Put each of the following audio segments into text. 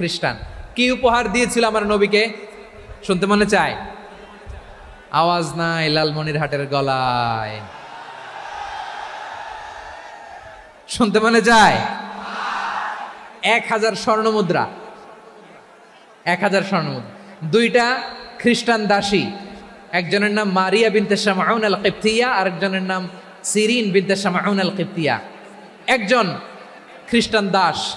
খ্রিস্টান। কি উপহার দিয়েছিল আমার নবীকে? শুনতে মনে চায়? আওয়াজ নাই লালমনিরহাটের গলায়। শুনতে মনে চায়? এক হাজার স্বর্ণ মুদ্রা। এক হাজার স্বর্ণ মুদ্রা। দুইটা খ্রিস্টান দাসী। একজনের নাম মারিয়া বিনতে শামাউন আল কিপ্তিয়া আরেকজনের নাম সিরিন বিনতে শামাউন আল কিপ্তিয়া একজন খ্রিস্টান দাস।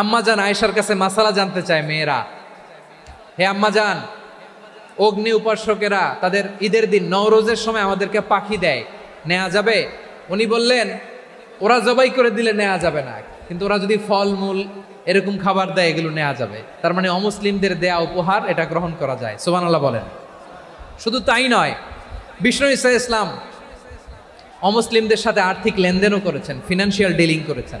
আম্মাজান আয়েশার কাছে মাসালা জানতে চায় মেয়েরা। হে আম্মাজান অগ্নি উপাসকেরা তাদের ঈদের দিন নওরোজের সময় আমাদেরকে পাখি দেয় নেওয়া যাবে? উনি বললেন, ওরা জবাই করে দিলে নেওয়া যাবে না, কিন্তু ওরা যদি ফলমূল এরকম খাবার দেয়, এগুলো নেওয়া যাবে। তার মানে অমুসলিমদের দেয়া উপহার, এটা গ্রহণ করা যায়। সুবহানাল্লাহ বলেন। শুধু তাই নয়, বিষ্ণু ইসা ইসলাম অমুসলিমদের সাথে আর্থিক লেনদেনও করেছেন ফিনান্সিয়াল ডিলিং করেছেন।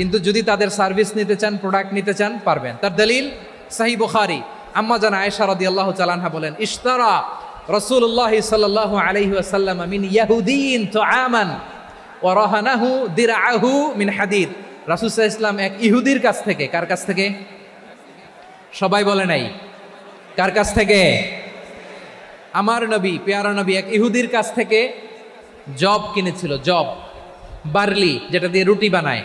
কিন্তু যদি তাদের সার্ভিস নিতে চান প্রোডাক্ট নিতে চান, পারবেন। তার দলিল, সাহি বুখারি। আম্মা জান আয়েশা রাদিয়াল্লাহু তাআলাহা বলেন, ইশতারা রাসূলুল্লাহ সাল্লাল্লাহু আলাইহি ওয়াসাল্লাম মিন ইয়াহুদিন তুআমান ওয়া রাহানাহু দিরআহু মিন হাদিদ। সাল্লাল্লাহু ইসলাম এক ইহুদির কাছ থেকে, কার কাছ থেকে? সবাই বলে নাই। কার কাছ থেকে? আমার নবী, পেয়ারা নবী এক ইহুদির কাছ থেকে জব কিনেছিল, জব, বার্লি, যেটা দিয়ে রুটি বানায়।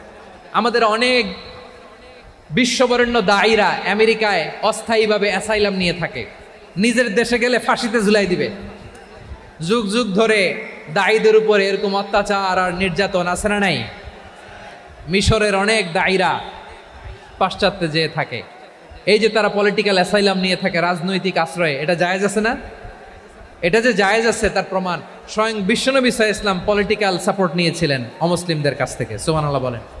আমাদের অনেক বিশ্ববরেণ্য দায়ীরা আমেরিকায় অস্থায়ীভাবে অ্যাসাইলাম নিয়ে থাকে। নিজের দেশে গেলে ফাঁসিতে ঝুলাই দিবে। যুগ যুগ ধরে দায়ীদের উপরে এরকম অত্যাচার আর নির্যাতন আছে না নাই? মিশরের অনেক দায়ীরা পাশ্চাত্যে যেয়ে থাকে। এই যে তারা পলিটিক্যাল অ্যাসাইলাম নিয়ে থাকে, রাজনৈতিক আশ্রয়ে, এটা জায়েজ আছে না? এটা যে জায়েজ আছে, তার প্রমাণ স্বয়ং বিশ্বনবী সাহা ইসলাম পলিটিক্যাল সাপোর্ট নিয়েছিলেন অমুসলিমদের কাছ থেকে। সুবহানাল্লাহ বলেন।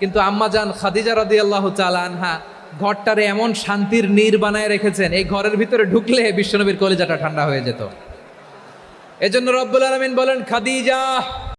কিন্তু আম্মাজান খাদিজা রাদি আল্লাহ আনহা ঘরটারে এমন শান্তির নীর বানায় রেখেছেন, এই ঘরের ভিতরে ঢুকলে বিশ্বনবীর কলিজাটা ঠান্ডা হয়ে যেত। এজন্য রব্বুল আলমিন বলেন, খাদিজা